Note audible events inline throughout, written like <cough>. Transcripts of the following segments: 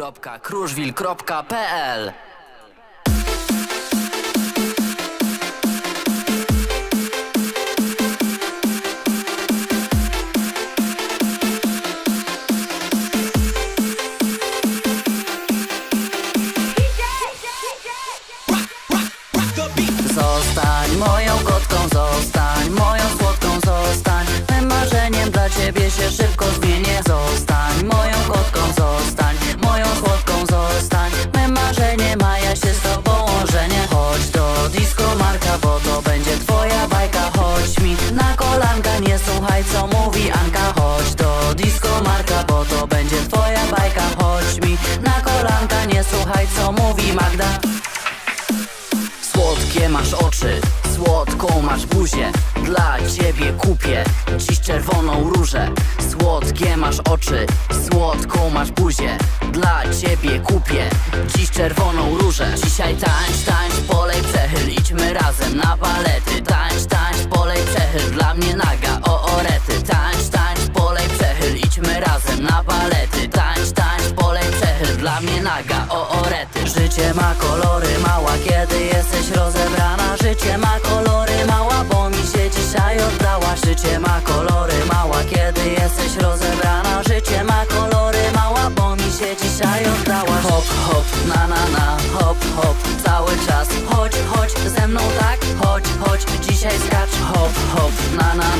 www.kruszwil.pl Zostań moją na kolanka, nie słuchaj co mówi Magda. Słodkie masz oczy, słodką masz buzię. Dla ciebie kupię dziś czerwoną różę. Słodkie masz oczy, słodką masz buzię. Dla ciebie kupię dziś czerwoną różę. Dzisiaj tańcz, tańcz, polej, przechyl. Idźmy razem na balety Tańcz, tańcz, polej, przechyl. Dla mnie naga, o orety Tańcz, tańcz, polej, przechyl. Idźmy razem na balety Dla mnie naga, o orety Życie ma kolory, mała, kiedy jesteś rozebrana Życie ma kolory, mała, bo mi się dzisiaj oddała. Życie ma kolory, mała, kiedy jesteś rozebrana Życie ma kolory, mała, bo mi się dzisiaj oddała. Hop, hop, na na na, hop, hop, cały czas. Chodź, chodź ze mną tak, chodź, chodź, dzisiaj skacz. Hop, hop, na na na,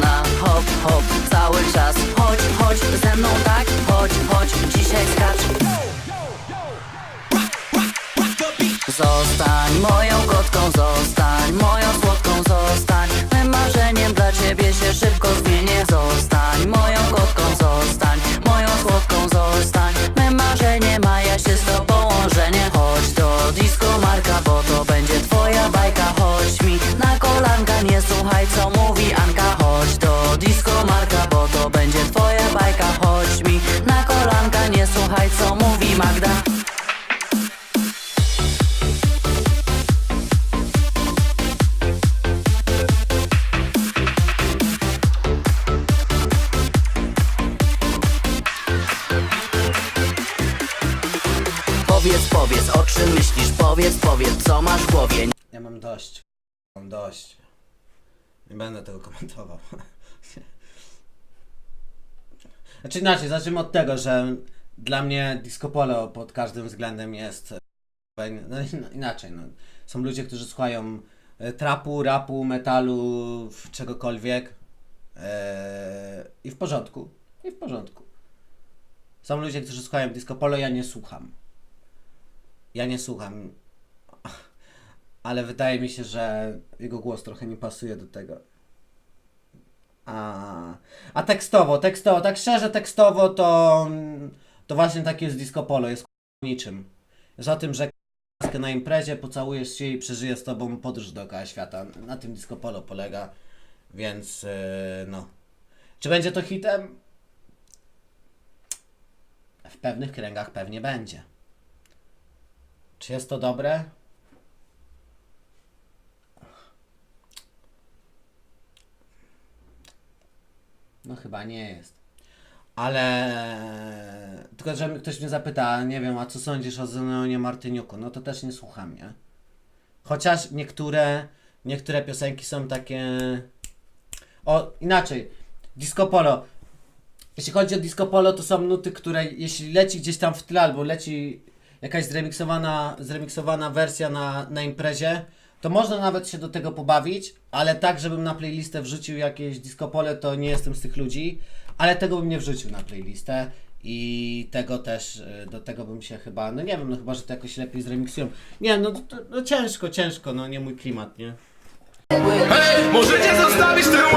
Zostań moją kotką, zostań moją słodką, zostań Mym marzeniem dla ciebie się szybko zmienię. Zostań moją kotką, zostań moją słodką, zostań Mym marzeniem, a ja się z tobą ożenię. Chodź do disco Marka, bo to będzie twoja bajka. Chodź mi na kolanka, nie słuchaj co mówi Anka. Chodź do disco Marka, bo to będzie twoja bajka. Chodź mi na kolanka, nie słuchaj co mówi Magda powiedz, powiedz, co masz w głowie Ja mam dość. Mam dość. Nie będę tego komentował. <laughs> Znaczy inaczej, zacznijmy od tego, że dla mnie disco polo pod każdym względem jest e, no, in- inaczej. No. Są ludzie, którzy słuchają e, trapu, rapu, metalu, czegokolwiek e, i w porządku. I w porządku. Są ludzie, którzy słuchają disco polo, ja nie słucham. Ja nie słucham ale wydaje mi się, że jego głos trochę nie pasuje do tego. A, a tekstowo, tekstowo, tak szczerze tekstowo to, to właśnie takie jest disco polo, jest niczym. O tym, że na imprezie, pocałujesz się i przeżyje z tobą podróż dookoła świata. Na tym disco polo polega, więc yy, no. Czy będzie to hitem? W pewnych kręgach pewnie będzie. Czy jest to dobre? No chyba nie jest. Ale tylko, że ktoś mnie zapyta, nie wiem, a co sądzisz o Zenonie Martyniuku? No to też nie słucham, nie? Chociaż niektóre, niektóre piosenki są takie... O, inaczej. Disco Polo. Jeśli chodzi o disco polo, to są nuty, które jeśli leci gdzieś tam w tle albo leci jakaś zremiksowana, zremiksowana wersja na, na imprezie, to można nawet się do tego pobawić, ale tak, żebym na playlistę wrzucił jakieś disco pole, to nie jestem z tych ludzi, ale tego bym nie wrzucił na playlistę i tego też, y, do tego bym się chyba, no nie wiem, no chyba, że to jakoś lepiej zremiksują. Nie, no, to, no ciężko, ciężko, no nie mój klimat, nie? Hej, możecie zostawić te